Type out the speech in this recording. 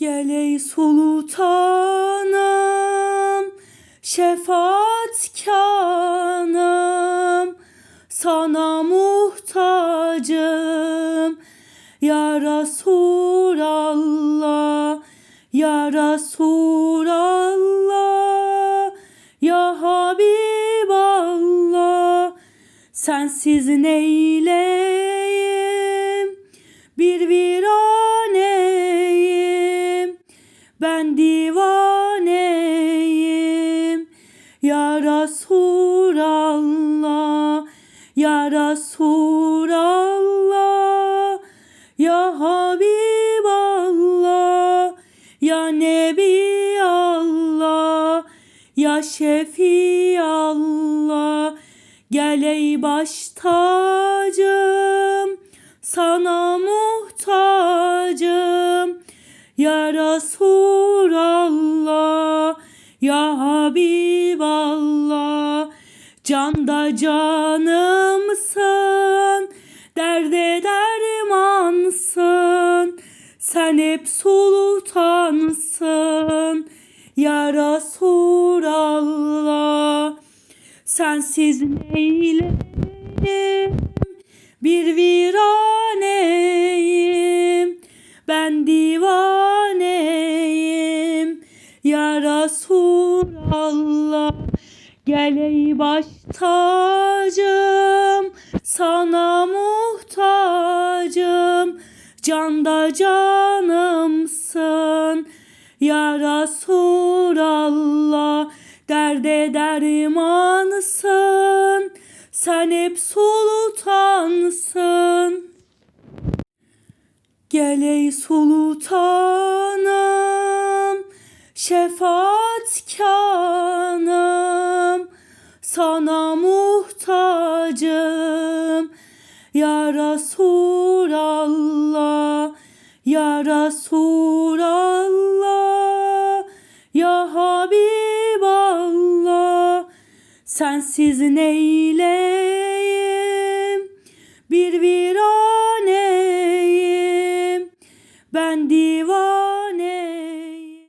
Gel ey sultanım, şefaatkanım, sana muhtacım. Ya Resulallah, Ya Resulallah, Ya Habiballah, sensiz neyleyim, bir viraneyim, ben divaneyim. Ya Resulallah, Ya Resulallah, Ya Habiballah, Ya Nebi Allah, Ya Şefi Allah, gel ey baş tacım, sana muhtacım. Resulallah, Ya Habiballah, canda canımsın, derde dermansın, sen hep sultansın. Ya Resulallah, sensiz neyleyim, bir viraneyim, Ya Resulallah, gel ey baş tacım, sana muhtacım, canda canımsın. Ya Resulallah, derde dermansın, sen hep sultansın. Gel ey sultanım, şefaat kanım sana muhtacım. Ya Resulallah ya Resulallah ya Habiballah sensiz neyleyim? Bir viraneyim. Ben divan